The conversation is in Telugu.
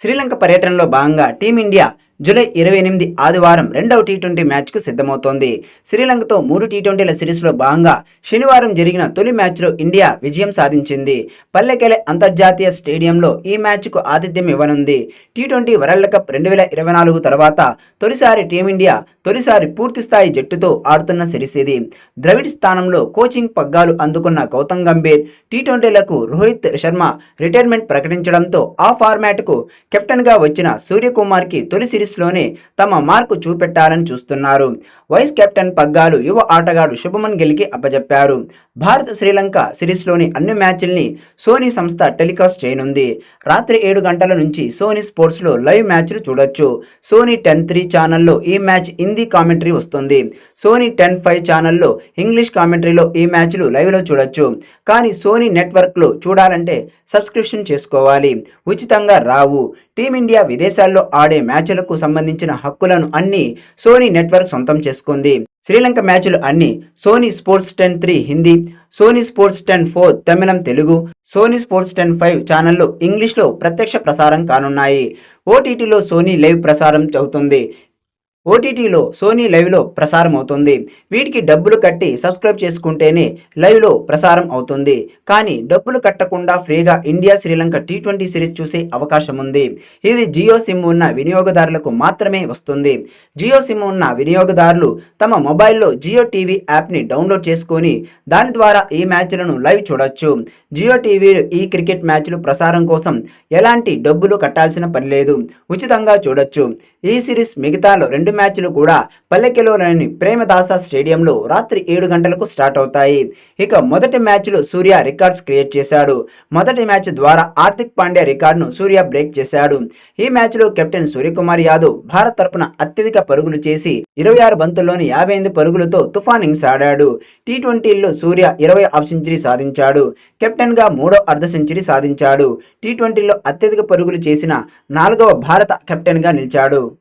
శ్రీలంక పర్యటనలో భాగంగా టీమిండియా జూలై ఇరవై ఎనిమిది ఆదివారం రెండవ టీ ట్వంటీ మ్యాచ్కు సిద్ధమవుతోంది. శ్రీలంకతో మూడు టీ ట్వంటీల సిరీస్లో భాగంగా శనివారం జరిగిన తొలి మ్యాచ్లో ఇండియా విజయం సాధించింది. పల్లెకెలె అంతర్జాతీయ స్టేడియంలో ఈ మ్యాచ్కు ఆతిథ్యం ఇవ్వనుంది. టీ ట్వంటీ వరల్డ్ కప్ రెండు వేల ఇరవై నాలుగు తర్వాత తొలిసారి టీమిండియా తొలిసారి పూర్తిస్థాయి జట్టుతో ఆడుతున్న సిరీస్ ఇది. ద్రవిడ్ స్థానంలో కోచింగ్ పగ్గాలు అందుకున్న గౌతమ్ గంభీర్ టీ ట్వంటీలకు రోహిత్ శర్మ రిటైర్మెంట్ ప్రకటించడంతో ఆ ఫార్మాట్కు కెప్టెన్గా వచ్చిన సూర్యకుమార్కి తొలి సిరీస్ సిరీస్లోనే తమ మార్కు చూపెట్టాలని చూస్తున్నారు. వైస్ కెప్టెన్ పగ్గాలు యువ ఆటగాడు శుభమన్ గిల్కి అప్పజెప్పారు. భారత్ శ్రీలంక సిరీస్లోని అన్ని మ్యాచ్ల్ని సోనీ సంస్థ టెలికాస్ట్ చేయనుంది. రాత్రి ఏడు గంటల నుంచి సోనీ స్పోర్ట్స్లో లైవ్ మ్యాచ్లు చూడొచ్చు. సోనీ టెన్ త్రీ ఛానల్లో ఈ మ్యాచ్ హిందీ కామెంటరీ వస్తుంది. సోనీ టెన్ ఫైవ్ ఛానల్లో ఇంగ్లీష్ కామెంటరీలో ఈ మ్యాచ్లు లైవ్లో చూడొచ్చు. కానీ సోనీ నెట్వర్క్లో చూడాలంటే సబ్స్క్రిప్షన్ చేసుకోవాలి. ఉచితంగా రావు. టీమిండియా విదేశాల్లో ఆడే మ్యాచ్లకు సంబంధించిన హక్కులను అన్ని సోనీ నెట్వర్క్ సొంతం చేసుకుంది. శ్రీలంక మ్యాచ్లు అన్ని Sony sports ten three Hindi Sony sports ten four తమిళం Telugu Sony sports ten five ఛానల్లో ఇంగ్లీష్లో ప్రత్యక్ష ప్రసారం కానున్నాయి. ఓటీటీలో సోనీ లైవ్ ప్రసారం చదువుతుంది. ఓటీటీలో సోనీ లైవ్లో ప్రసారం అవుతుంది. వీటికి డబ్బులు కట్టి సబ్స్క్రైబ్ చేసుకుంటేనే లైవ్లో ప్రసారం అవుతుంది. కానీ డబ్బులు కట్టకుండా ఫ్రీగా India Sri Lanka T twenty series చూసే అవకాశం ఉంది ఇది జియో సిమ్ ఉన్న వినియోగదారులకు మాత్రమే వస్తుంది. జియో సిమ్ ఉన్న వినియోగదారులు తమ మొబైల్లో జియో టీవీ యాప్ని డౌన్లోడ్ చేసుకొని దాని ద్వారా ఈ మ్యాచ్లను లైవ్ చూడొచ్చు. జియో టీవీలు ఈ క్రికెట్ మ్యాచ్లు ప్రసారం కోసం ఎలాంటి డబ్బులు కట్టాల్సిన పని లేదు. ఉచితంగా చూడొచ్చు. ఈ సిరీస్ మిగతాలో రెండు మ్యాచ్లు కూడా పల్లెకెలోని ప్రేమదాస స్టేడియంలో రాత్రి ఏడు గంటలకు స్టార్ట్ అవుతాయి. ఇక మొదటి మ్యాచ్లో సూర్య రికార్డ్స్ క్రియేట్ చేశాడు. మొదటి మ్యాచ్ ద్వారా ఆర్థిక్ పాండ్యా రికార్డును సూర్య బ్రేక్ చేశాడు. ఈ మ్యాచ్లో కెప్టెన్ సూర్యకుమార్ యాదవ్ భారత్ తరపున అత్యధిక పరుగులు చేసి ఇరవై ఆరు బంతుల్లోని యాభై ఎనిమిది పరుగులతో తుఫాన్ ఇన్నింగ్స్ ఆడాడు. టీ ట్వంటీల్లో సూర్య ఇరవై హాఫ్ సెంచరీ సాధించాడు. కెప్టెన్ కెప్టెన్గా మూడో అర్ధ సెంచరీ సాధించాడు. టీ ట్వంటీలో అత్యధిక పరుగులు చేసిన నాలుగవ భారత కెప్టెన్గా నిలిచాడు.